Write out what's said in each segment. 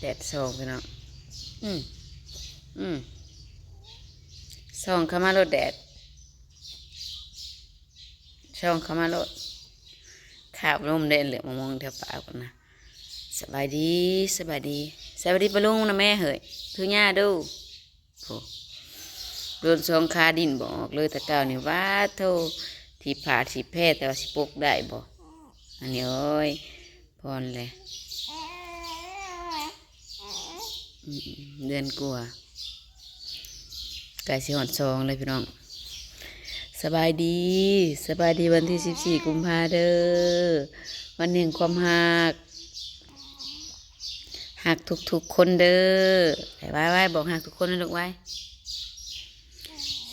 แดดส่องพี่น้องอืมอืมส่องเข้ามารถแดดส่องเข้ามารถขาบลมเด่นเหลือมามองแถวปากก่อนนะสบายดีสบายดีสบายดีปะลุงนะแม่เฮ้ยทุญ่าดูโอ้โดนสองขาดินบอกเลยแต่เก่านี่ว่าโทที่ผ่าที่แพ้แต่ว่าสิปกได้บ่อันนี้โอ้ยพรเลยอืม เดือนกลัวไก่สิหอดซองเลยพี่น้อง สบายดี สบายดีวันที่สิบสี่กุมภาเด้อวันแห่งความหักหักทุกๆคนเด้อไว้ไว้บอกหักทุกคนนะลูกไว้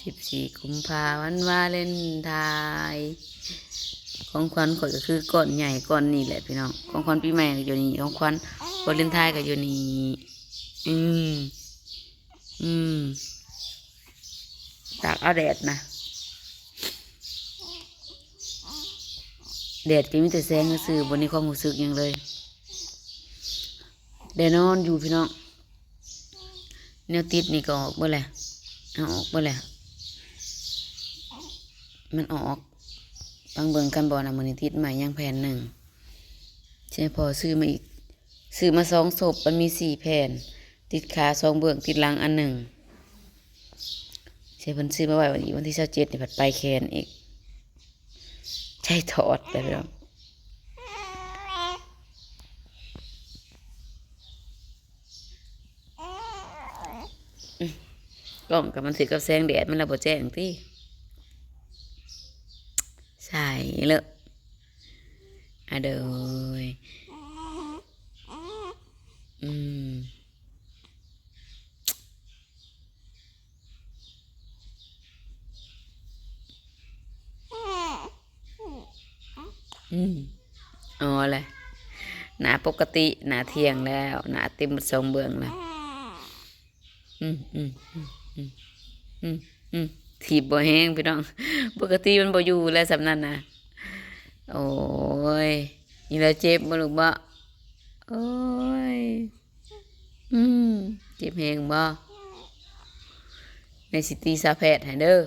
สิบสี่กุมภาวันวาเลนไทน์ของขวัญข่อยก็คือก้อนใหญ่ก้อนนี้แหละพี่น้องของขวัญปีใหม่ก็อยู่นี่ของขวัญวาเลนไทน์ก็อยู่นี่ อืม อืมตากเอาแดดนะแดดก็มีแต่แสงก็ซื้อบนนี้ความรู้สึกยังเลยแดดนอนอยู่พี่น้องแนวติดนี่ก็ออกเมื่อไรเอาออกเมื่อไรมันออกบางเบิงกันบ่นะมือนี้ติดใหม่ยังแผ่นหนึ่งใช่พอซื้อมาอีกซื้อมาสองศพมันมีสี่แผ่น ติดขาสองเบื้องติดหลังอันหนึ่งใช่เพิ่นซื้อมาไว้วันนี้วันที่เช้าเจ็ดนี่ผัดไปแคนอีก ใช่ถอดไปพี่น้องกล้องกับมันถือกับแสงแดดมันระบบแจ้งที่ใช่เลยอะเดยอื อืมอ๋อเลยหนาปกติหนาเที่ยงแล้วหนาเต็มสองเบื้องแล้วอืมอืมอืมอืมอืมอืมถีบบ่แห้งพี่น้อง ปกติมันบ่อยู่แล้วสำนันนะโอ้ยนี่เราเจ็บบ่ลูกบ่โอ้ยอืมเจ็บแห้งบ่ในสิตีซาแพทย์ให้เด้อ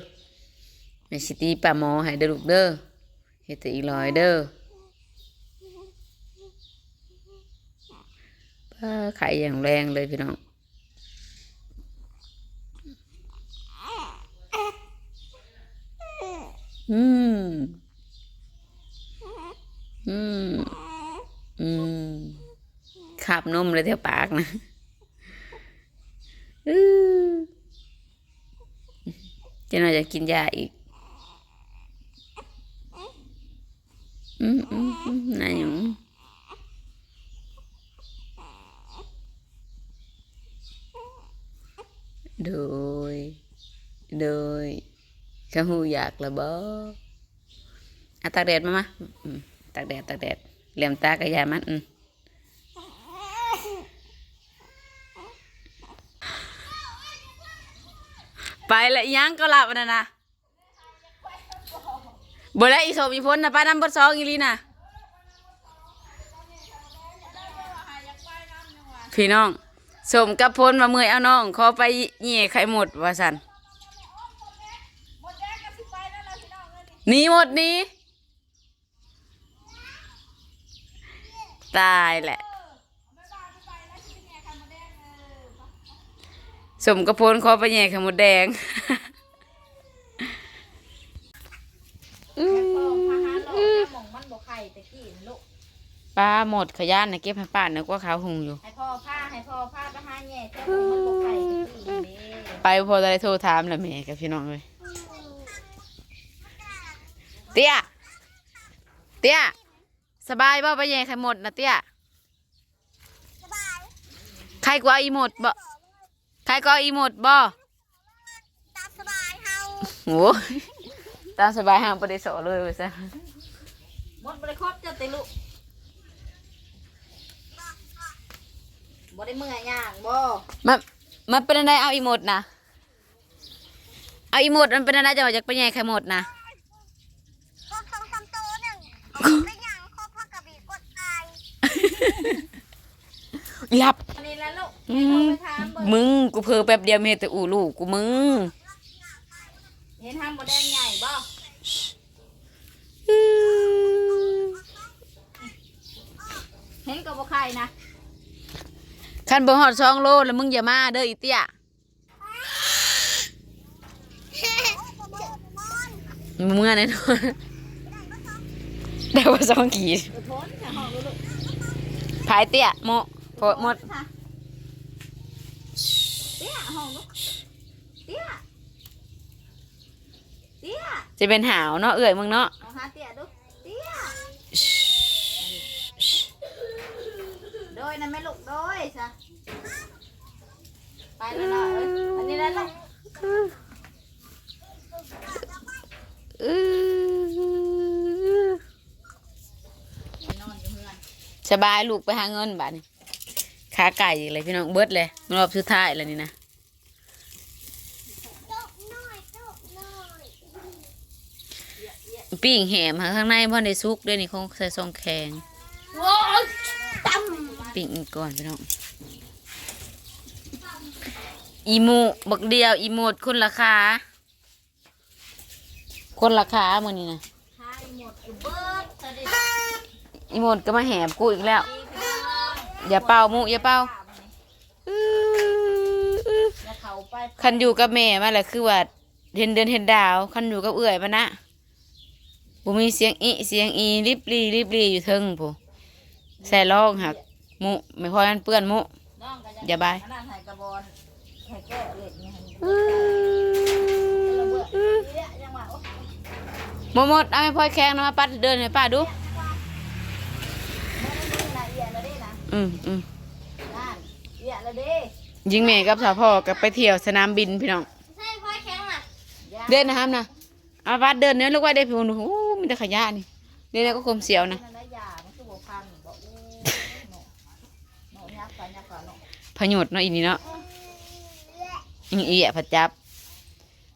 ในสิตีป้าหมอให้เด้อลูกเด้อ ฮ็ดแต่อีลอยเด้อป้าไข่อย่างแรงเลยพี่น้องอืมอืมอืมขับนมเลยแถวปากนะอือจะน่าจะกินยาอีก อืมอืมอืมนายหนูโดย โดยเขาหูอยากละบ่อะตากแดดมามาอืมตากแดดตากแดดเหลี่ยมตากระยามันไปละยังก็หลับนนั้นนะ บ่ได้อีโสมอีพ้นนะป้าน้ำเบดซองอีลีนะพี่น้องสมกับพ้นมาเมื่อยเอาน้องขอไปเหย่ไข่หมดว่าสันหนีหมดนี้ ตายแหละ สมกระโพนคอไปแย่ขมดแดง ป้าหมดขยานนะเก็บให้ป้าเนึกว่าเขาหุงอยู่ ให้พ่อผ้าให้พ่อผ้าไปหาแง่เจ้าของมันบ่ไข่ตะกี้นี่ไปพอได้โทรถามแล้วแม่กับพี่น้องเลยเตี้ย เตี้ย สบายบ่ไปแย่ใครหมดนะเตี้ยใครกว่าอีหมดบ่ใครกว่าอีหมดบ่ตามสบายเฮาโอ้ยตามสบายห้ามประเดี๋ยวสอเลยไปซะ หมดบ่ได้ครบเจ้าติลูก บ่ได้เมื่อยย่างบ่มันมันเป็นอะไรเอาอีหมดนะเอาอีหมดมันเป็นอะไรจะมาจากไปแย่ใครหมดนะครบสองสามตัวหนึ่งได้ย่างครบพ่อกระบี่กดตายหลับอันนี้แล้วลูกอืให้มโทรไปถามเบิ่งมึงกูเพอแป๊บเดียวไม่เห็นแต่อูลูกกูมึงเห็นทางบ่แดงใหญ่บ่เห็นกับบ่ไข่นะ คันบ่ฮอดสองโลแล้วมึงอย่ามาเด้ออีเตี้ยมึงเมื่อแน่นอนได้ว่าสองขีดพายเตี้ยโมโพดหมดจะเป็นหาวเนาะเอื่อยมึงเนาะโดยนะแม่ลูกโดยซะ ไปแล้วนะเอ้ยอันนี้แล้วลูกอื้อนอนอยู่เฮือนสบายลูกไปหาเงินบาดนี้ขาไก่เลยพี่น้องเบิดเลยรอบสุดท้ายแล้วนี่นะปิ้งแหมหาข้างในพ่อในซุกด้วยนี่คงใส่ซองแข็งโอ้ยตั้มปิ้งอีกก่อนพี่น้อง อีหมูบักเดียว อีโมดคนราคาคนราคามื่อนี้นะทายหมดอยู่เบิดสวัสดีอีโมดก็มาแหมกูอีกแล้ว พี่น้องอย่าเป่าหมูอย่าเป่าแล้วเขาไปคันอยู่กับแม่มาแหละคือว่าเห็นเดือนเห็นดาว คันอยู่กับเอื่อยมานะบ่มีเสียงอีเสียงอีริบลีริบลีอยู่เทิงผู้ใส่ร้องหักหมูไม่พอมันเปื้อนหมู น้องก็อย่าบาย อันนั้นให้กระบอนให้แก้เล็ดนี่ให้ระเบิดนี่แหละยังว่าโอ้หมดหมดเอาให้พ่อยแข้งนะมาปัดเดินให้ป้าดูบ่ได้นี่ละเอียดแล้วเด้นะอืมอืมนั่นเอียดแล้วเด้ยิงแม่กับสาวพ่อกับไปเที่ยวสนามบินพี่น้องใช่พ่อแข็งน่ะเดินนะครับนะเอาปัดเดินเนื้อลูกไว้ได้พี่น้องโอ้มีแต่ขยะนี่เดี๋ยวนี้ก็คมเสียวนะนั่นนะยามันคือบ่พังบ่อู้เนาะเนาะยักษ์ไปยักษ์ไปเนาะพยศเนาะอีนี่เนาะอี เอียผัดจับ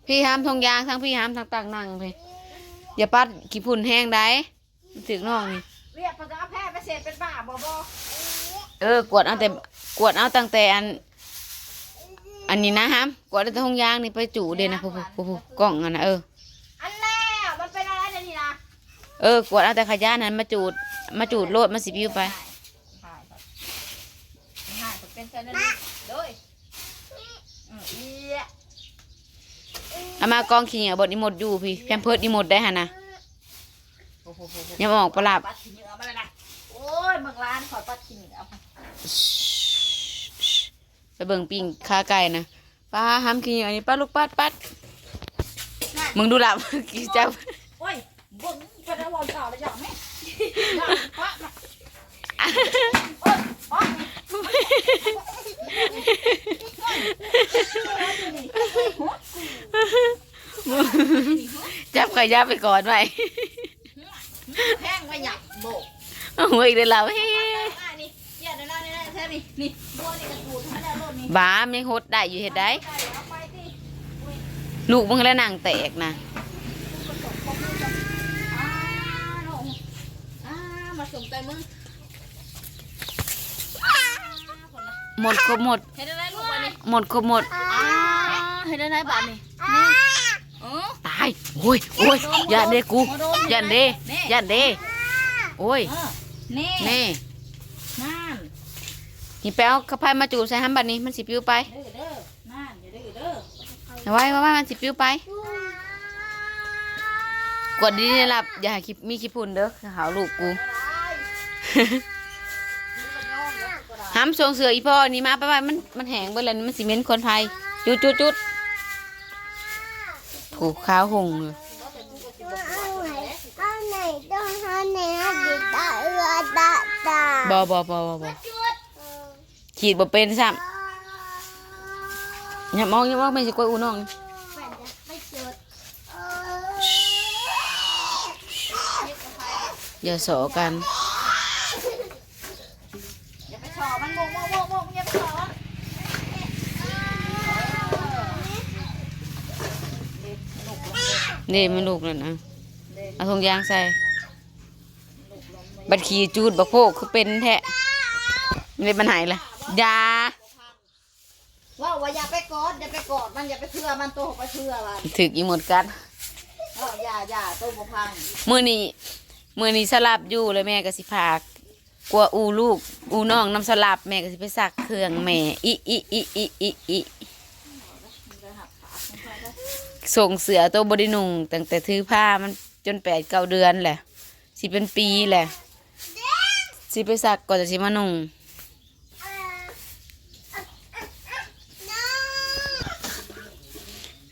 พี่ห้ามทงยางทั้งพี่ห้ามทั้งต่างนั่งพี่อย่าปัดขี้พุ่นแห้งได้มันถึกน้องนี่เรียกเพิ่นก็เอาแพร่ไปเสร็จเป็นบ้าบ่บ่เออกวดเอาแต่กวดเอาตั้งแต่อัน อันนี้นะฮะกวดเอาแต่ทงยางนี่ไปจู่เด่นนะผู้ผู้ผู้ผู้กล้องอันนะเอออันแล้วมันเป็นอะไรเดี๋ยวนี้นะเออกวดเอาแต่ขยะนั้นมาจูดมาจูดโลดมาสิบิวไปหายครับหายครับเป็นแค่นั้นโดยอืมเอีย เอามากองขี้เหนียวบดนิมดอยู่พี่แพมเพิร์ดนิมดได้ฮะนะโอ้โหอย่ามาออกประหลาดปัดขี้เหงื่อมาเลยนะโอ้ยเมืองร้านขอปัดขี้เหงื่อเอาไปไปเบิ่งปิ้งขาไก่นะป้าห้ามขี้เหนียวนี่ป้าลูกปัดปัดมึงดูหลับกี่เจ้าโอ้ยบ่งเป็นอะไรวอนเก่าเลยจ้ะแม่ปัดโอ้ยปัด จับขยะไปก่อนไว้แห้งไปหยับโบกเอาหัวอีกเดี๋ยวเราเฮ้อ่านี่เยี่ยเดี๋ยวนะนี่นะแท้นี่นี่บัวนี่กระตูดให้แล้วรถนี่บ้ามยังหดได้อยู่เห็ดได้ ลูกมึงแล้วนางแตกนะมาส่งใจมึงหมดครบหมดเห็นอะไร หมดครบหมดอ่าเห็นอะไรบ้านนี่นี่เออตายโอ้ยโอ้ยยันเด้กูยันเด้ยันเด้โอ้ยเออนี่นี่นั่นนี่แป้วกระพายมาจูบใส่ห้ำบัดนี้มันสิปิวไปเด้อเด้อนั่นอย่าเด้อเด้อเอาไว้ว่ามันสิปิวไปกดดีนี่หลับอย่าให้คลิปมีคลิปพุ่นเด้อหาวลูกกู ห้ำทรงเสืออีพ่อนี่มาไปไปมันมันแหงเบิ่แล้วนี่มันสิเหม็นคนไทยจุดจุดจุดผูกข้าวหงเลยบอบอบอบอบอขีดบ่เป็นซ้ำอย่ามองอย่ามองไม่ใช่กล้วยอูน้องอย่าสอกัน อย่าไปฉอมันโมกโมกโมกโมกอย่าไปฉอมัน นี่มันลูกนั่นนะเอาทงยางใส่ บัดขี่จูดบักโพกคือเป็นแท้ไม่ได้ปัญหาเลยบอยาว่าว่าอย่าไปกอดอย่าไปกอดมันอย่าไปเชื่อมันตัวไปเชื่อมันถึกอีหมดกัดเอออย่าอย่าตัวบ่พังมื้อนี้มื้อนี้สลับอยู่เลยแม่ก็สิพากกลัวอูลูก อูน้องน้ำสลับแม่ก็สิไปซักเครื่องแม่อิอิอิอิอิอิ ส่งเสือตัวบไดินุงตั้งแต่ถือผ้ามันจนแปดเก้าเดือนแหละสิเป็นปีแหละสิไปซักก่อนจะสิมานุ่ง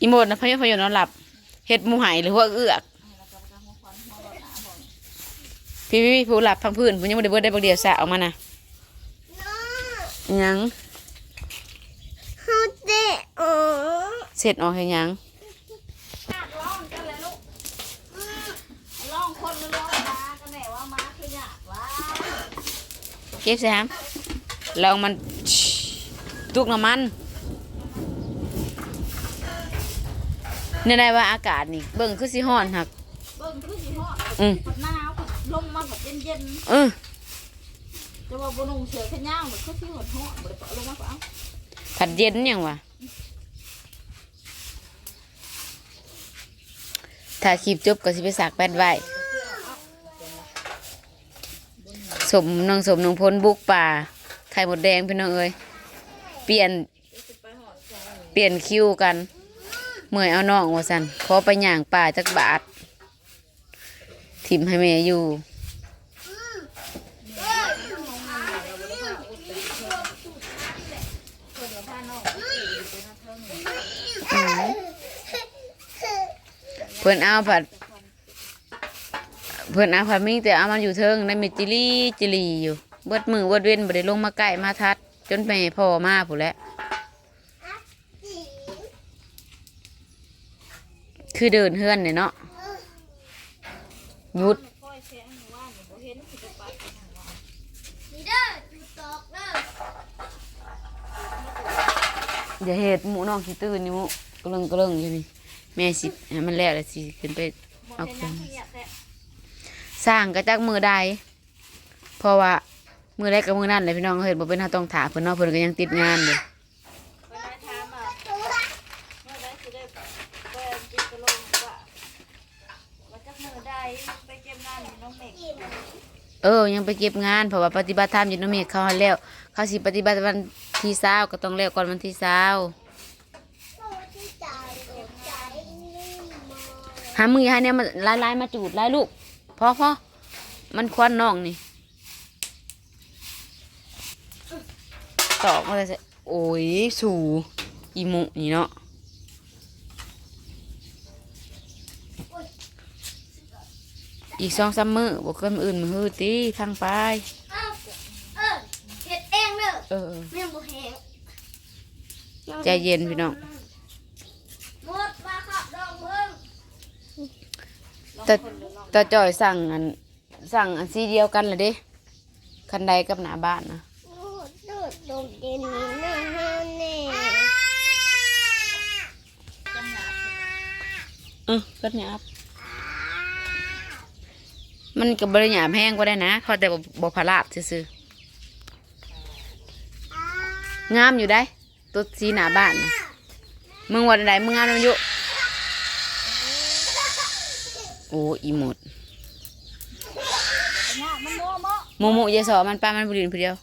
อีโมดนะพยพยนอนหลับเฮ็ดหมูไหายหรือว่าเอือกพี่พี่พี่ผู้หลับพังพื้นผมยังไม่ได้เบิดได้บักเดียวสะออกมานะหยังเขาเตะอ๋อเสร็จออกให้หยัง ร้องกันเลยลูกร้องคนหรือร้องม้ากันแน่ว่าม้าคือหยาบว่า เก็บใส่หามแล้วเอามันตุกน้ำมันเนี่ยได้ว่าอากาศนี่เบิ่งคือสิฮ้อนหักเบิ่งคือสิฮอดอืมผัดหนาวผัดลมมันผัดเย็นเออๆจะว่าบ่นุ่งเสื้อแขนยาวมันคือสิฮอดฮอดบ่ได้ปะลงมาปะเอาผัดเย็นยังวะถ้าคลิปจบก็สิไปสากแป้นไว้ สมน้องสมน้องพลบุกป่าไข่หมดแดงพี่น้องเอ้ยเปลี่ยนเปลี่ยนคิวกัน เมื่อยเอาน้องว่าสันขอไปย่างป่าจักบาทถิ่มให้แม่อยู่เพื่อนเอาผัด เพื่อนเอาผัดมีแต่เอามันอยู่เทิงไดมีจิลี่จิลีอยู่เบิดมือเบิดเว้นบ่ได้ลงมาใกล้มาทัด จนแม่พ่อมาผู้แล้วคือเดินเฮือนเนี่ยเนาะหยุดอย่าเห็ดหมูน้องขี้ตื่นนี่หมูกระเลิงกระเลิงอยู่นี่แม่สิให้มันแล้วแล้วสิขึ้นไปเอาเป็นเคหยัรื่อง สร้างกระจักมือใดเพราะว่ามือใดกับมือนั่นเลยพี่น้องเห็นบ่เป็นเฮาต้องถาเพิ่นเนาะเพิ่นก็ยังติดงานอยู่ไปได้ถามว่าเมื่อใดสิได้ไปจิตกะลงว่าว่าจักมื้อใดไปเก็บงานอยู่น้องเมฆเออ ยังไปเก็บงานเพราะว่าปฏิบัติธรรมอยู่นำเมฆเขาให้แล้ว เขาสิปฏิบัติวันที่เช้าก็ต้องแล้วก่อนวันที่เช้าที่จ่ายเก็บจ่ายนี่มาหามืออย่าให้เนี่ยมันลายๆมาจูดลายลูก พอพอมันควันน้องนี่ตอกมาเลยสิโอ้ย สู่อีหมุนี่เนาะอีกสองสามมือบอกเกินมืออื่นมือฮือตีทางไปเอ้าเออเฮ็ดเองเด้อเออแม่บ่แหงใจเย็นพี่น้องหมดว่าครับดอกเพิ่งแต่ แต่จอยสั่งอันสั่งอันสีเดียวกันเลยเด้คันใดกับหน้าบ้านนะโอ้โดดดงเย็นนี่นะฮะแน่เออก็หยาบมันกับบริหยาบแห้งก็ได้นะเขาแต่บบพลาดซื่อๆงามอยู่ได้ ตัวสีหน้าบ้านนะมึงวันใดมึงงามมันอยู่ อ้อีหมดเนี่ยมันโมโมหมูหมูอยาสอมันป้ามันบุรินผู้เดียว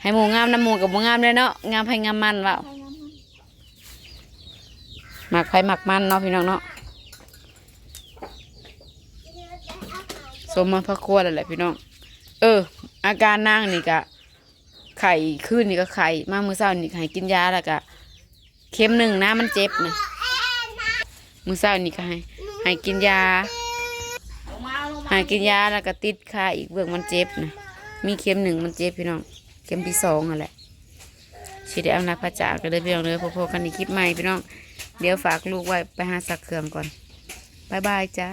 ให้หมูงามน้ำหมูกับหมูงามเลยเนาะงามไผงามมันเปล่าหมักไผหมักมันเนาะพี่น้องเนาะสมมาพระครัวแล้วแหละพี่น้อง เออ อาการนางนี่กะไข่ขึ้นนี่ก็ไข่มามือเศร้านี่ก็ให้กินยาแล้วก็เข็มหนึ่งนะมันเจ็บนะมือเศร้านี่ก็ให้ ให้กินยาลงมาลงมาหากินยาแล้วก็ติดค่าอีกเบื้องมันเจ็บนะมีเข็มหนึ่งมันเจ็บพี่น้องเข็มที่สองอะแหละชีได้เอานาพระจากกันเลยพี่น้องเลยพอๆกันในคลิปใหม่พี่น้อง เดี๋ยวฝากลูกไว้ไปหาสักเครื่องก่อนบายบายจ้า